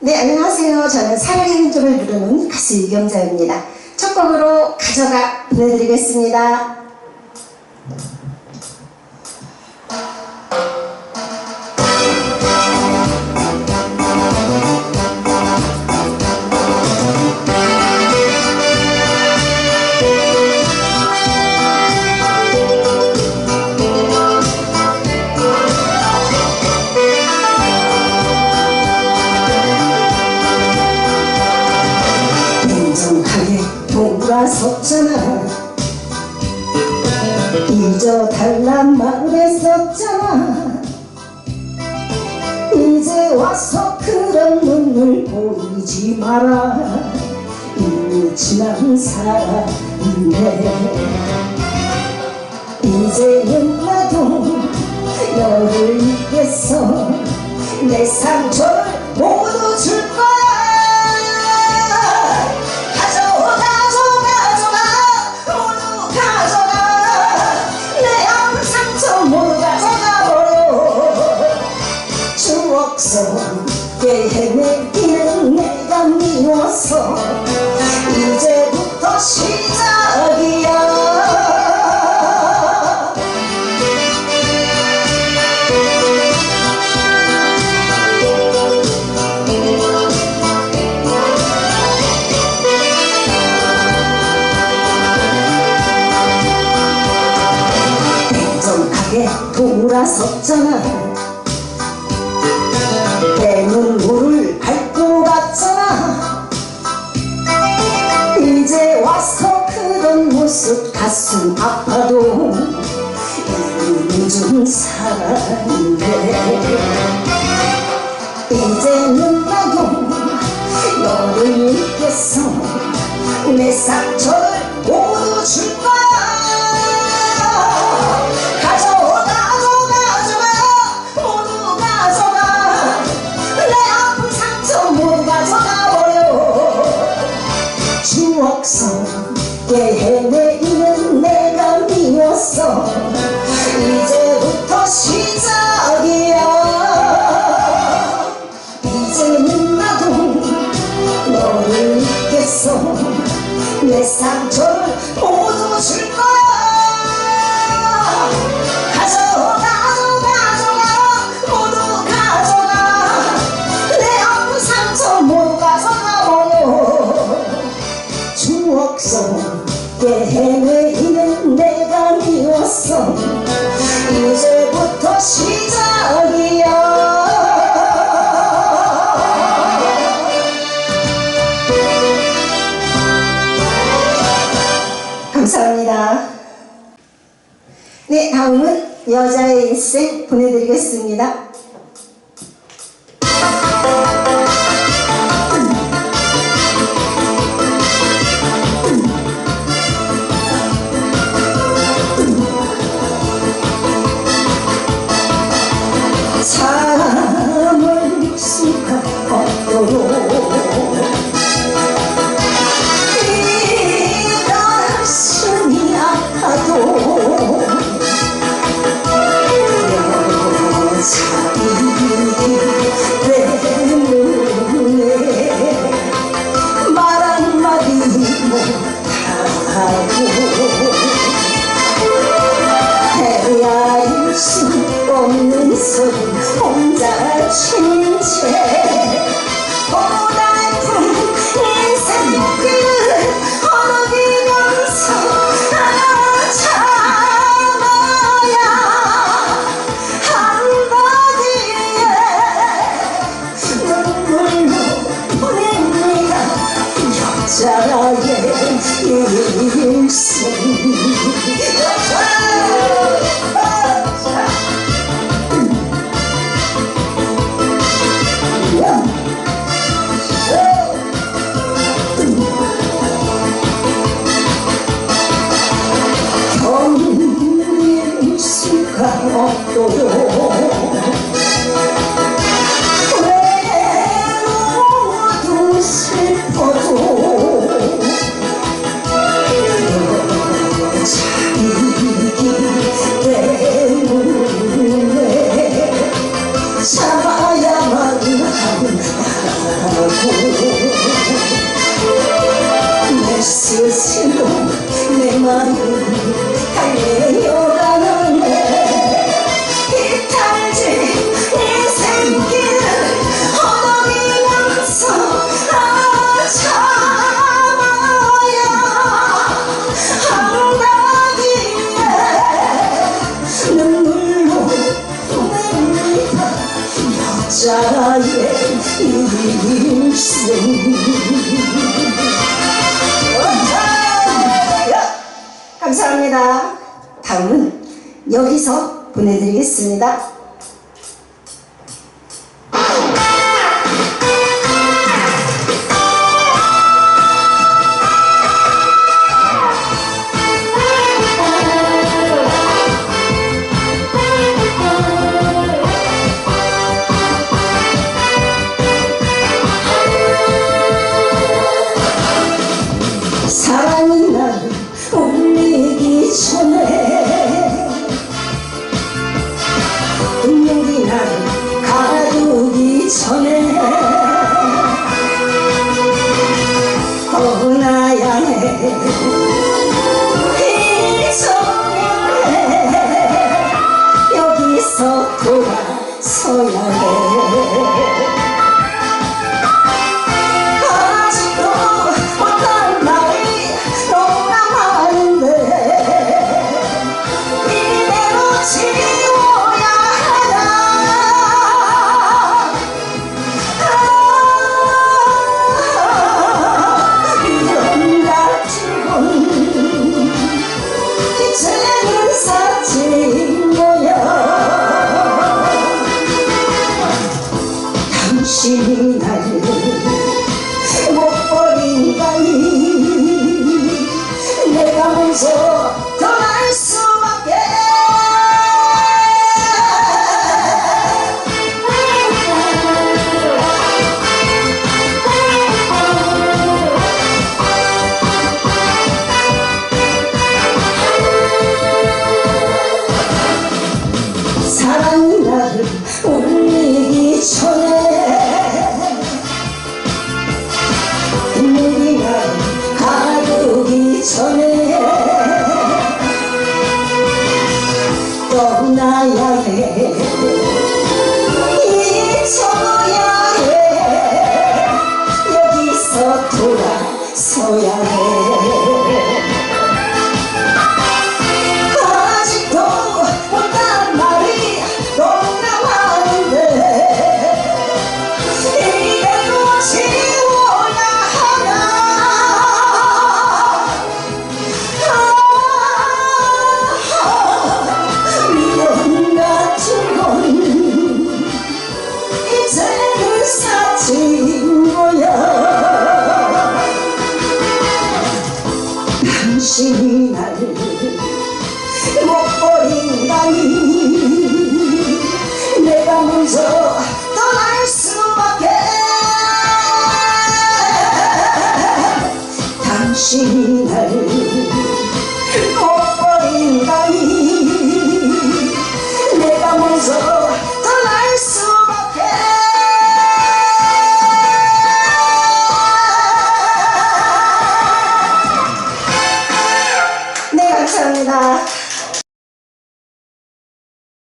네, 안녕하세요. 저는 사랑의 흔적을 부르는 가수 이경자입니다. 첫 곡으로 가져가 보내드리겠습니다. 돌아섰잖아 잊어달란 말했었잖아. 이제 와서 그런 눈물 보이지 마라. 이미 지난 사랑인데. 이제는 나도 너를 잊겠어. 내 상처 헤매기는 내가 미워서 이제부터 시작이야. 냉정하게 돌아섰잖아 모습 가슴 아파도 늦은 사랑인데. 이제는 나도 너를 잊겠어. 내 상처를 모두 줄 거야 너를 잊겠어 내 상처를 모두 줄 거야 감사합니다. 네, 다음은 여자의 인생 보내드리겠습니다. 내 스스로 내 마음 달래요. 감사합니다. 다음은 여기서 보내드리겠습니다. 돌아서야 해. 心听你 전에 떠나야 해. 잊혀야 해 여기서 돌아서야 해. 내가 먼저 떠날 수밖에. 당신을